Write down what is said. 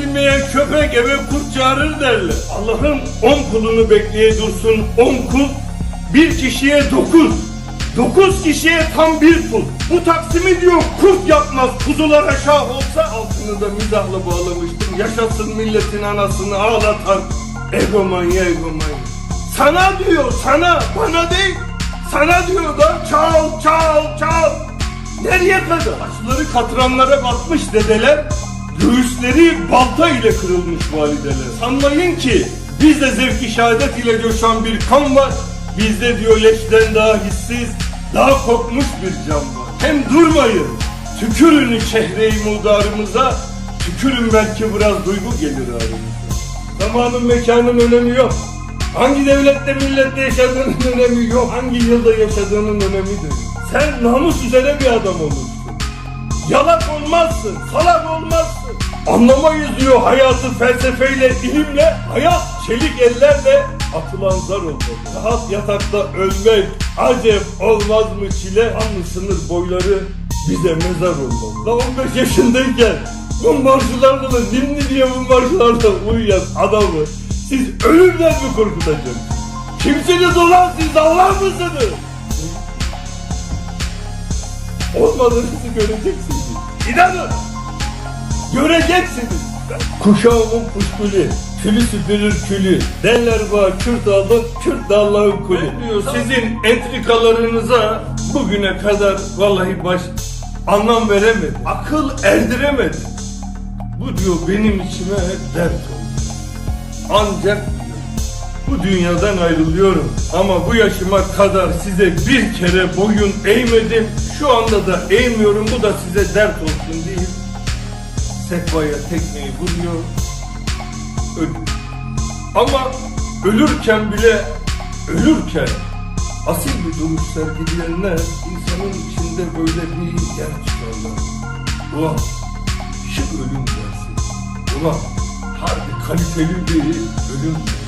bilmeyen köpek eve kurt çağırır derler. Allah'ım on kulunu bekleye dursun on kul. Bir kişiye dokuz. Dokuz kişiye tam bir pul. Bu taksimi diyor kurt yapmaz. Kuzulara şah olsa altını da mizahla bağlamıştım. Yaşasın milletin anasını ağlatan. Egomanya egomanya. Sana diyor sana bana değil. Sana diyor da çal çal çal. Nereye kadar? Saçları katranlara batmış dedeler. Göğüsleri balta ile kırılmış valideler. Sanmayın ki bizde zevki şehadet ile coşan bir kan var. Bizde diyor leşten daha hissiz, daha kokmuş bir can var. Hem durmayın. Tükürün çehre-i mudarımıza. Tükürün belki biraz duygu gelir aramıza. Zamanın mekanın önemi yok. Hangi devlette millette yaşadığının önemi yok. Hangi yılda yaşadığının önemidir. Sen namus üzere bir adam olursun. Yalak olmazsın, salak olmazsın. Anlamayız diyor hayatı felsefeyle, ilimle. Hayat çelik ellerle atılan zar olmalı. Rahat yatakta ölmek acep olmaz mı çile? Anlı sınır boyları bize mezar olmalı. Daha 15 yaşındayken bombardılarla da ninni diye bombardılarla uyuyan adamı siz ölümden mi korkutacaksınız? Kimsiniz ulan siz Allah mısınız? Olmadığınızı göreceksiniz. İnanın. Göreceksiniz. Kuşağımın kuşkülü, külü süpürür külü. Derler bana Kürt aldım, Kürt Allah'ın kulü. Ben diyor sizin entrikalarınıza bugüne kadar vallahi baş anlam veremedim. Akıl erdiremedim. Bu diyor benim içime dert oldu. Ancak bu dünyadan ayrılıyorum ama bu yaşıma kadar size bir kere boyun eğmedim. Şu anda da eğmiyorum. Bu da size dert olsun değil. Sekvaya tekmeyi vuruyor. Ölüyor. Ama ölürken bile ölürken asil bir duruş sergileyenler insanın içinde böyle bir yer tutarlar. Ulan şık ölüm dersin. Ulan harbi kaliteli bir ölüm dersin.